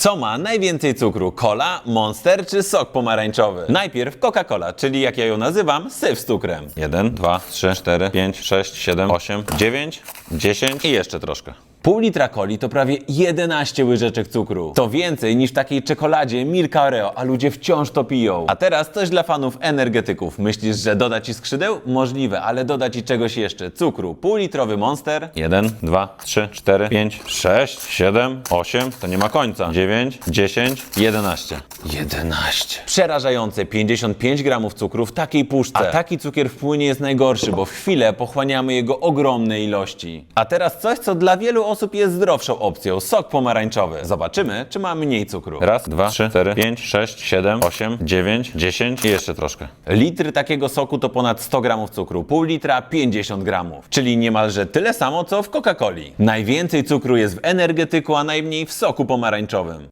Co ma najwięcej cukru? Cola, Monster czy sok pomarańczowy? Najpierw Coca-Cola, czyli jak ja ją nazywam, syf z cukrem. 1, 2, 3, 4, 5, 6, 7, 8, 9, 10 i jeszcze troszkę. Pół litra coli to prawie 11 łyżeczek cukru. To więcej niż w takiej czekoladzie Milka Oreo, a ludzie wciąż to piją. A teraz coś dla fanów energetyków. Myślisz, że doda ci skrzydeł? Możliwe, ale doda ci czegoś jeszcze. Cukru. Półlitrowy Monster. 1, 2, 3, 4, 5, 6, 7, 8, to nie ma końca. 9, 10, 11. 11. Przerażające 55 gramów cukru w takiej puszce. A taki cukier w płynie jest najgorszy, bo w chwilę pochłaniamy jego ogromne ilości. A teraz coś, co dla wielu osób jest zdrowszą opcją. Sok pomarańczowy. Zobaczymy, czy ma mniej cukru. Raz, dwa, trzy, cztery, pięć, sześć, siedem, osiem, dziewięć, dziesięć i jeszcze troszkę. Litr takiego soku to ponad 100 gramów cukru. Pół litra 50 gramów. Czyli niemalże tyle samo, co w Coca-Coli. Najwięcej cukru jest w energetyku, a najmniej w soku pomarańczowym.